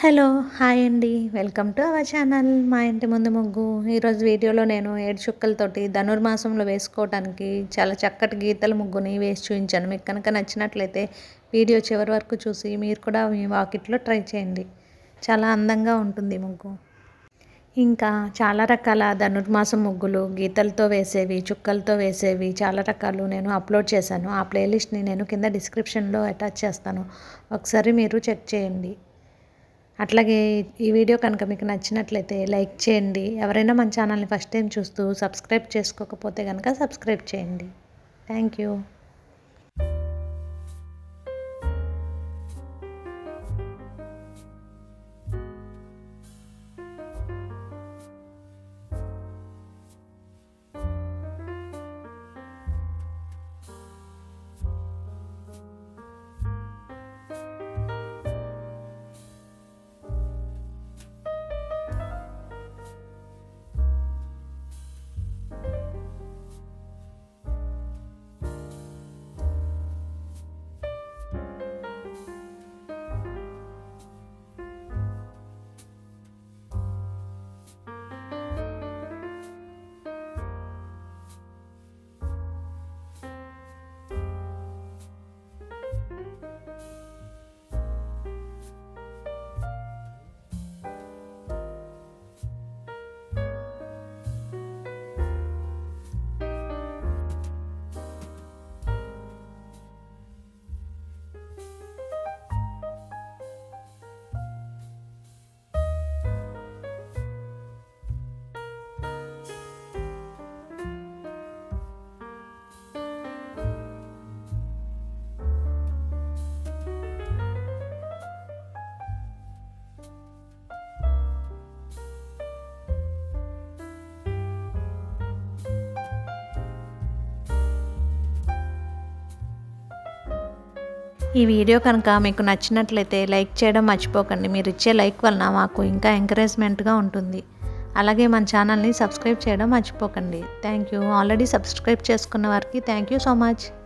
Hello hi అండి. Welcome to our channel. మా ఇంటి ముందు ముగ్గు. ఈరోజు వీడియోలో నేను ఏడు చుక్కలతోటి ధనుర్మాసంలో వేసుకోవడానికి చాలా చక్కటి గీతల ముగ్గుని వేసి చూపించాను. మీకు కనుక నచ్చినట్లయితే వీడియో చివరి వరకు చూసి మీరు కూడా మీ వాకిట్లో ట్రై చేయండి. చాలా అందంగా ఉంటుంది ముగ్గు. ఇంకా చాలా రకాల ధనుర్మాసం ముగ్గులు గీతలతో వేసేవి చుక్కలతో వేసేవి చాలా రకాలు నేను అప్లోడ్ చేశాను. ఆ ప్లేలిస్ట్ని నేను కింద డిస్క్రిప్షన్లో అటాచ్ చేస్తాను. ఒకసారి మీరు చెక్ చేయండి. అట్లాగే ఈ వీడియో కనుక మీకు నచ్చినట్లయితే లైక్ చేయండి. ఎవరైనా మన ఛానల్ని ఫస్ట్ టైం చూస్తూ సబ్స్క్రైబ్ చేసుకోకపోతే కనుక సబ్స్క్రైబ్ చేయండి. Thank you. ఈ వీడియో కనుక మీకు నచ్చినట్లయితే లైక్ చేయడం మర్చిపోకండి. మీరు ఇచ్చే లైక్ వలన మాకు ఇంకా ఎంకరేజ్మెంట్గా ఉంటుంది. అలాగే మన ఛానల్ని సబ్స్క్రైబ్ చేయడం మర్చిపోకండి. Thank you. ఆల్రెడీ సబ్స్క్రైబ్ చేసుకున్న వారికి థ్యాంక్ యూ సో మచ్.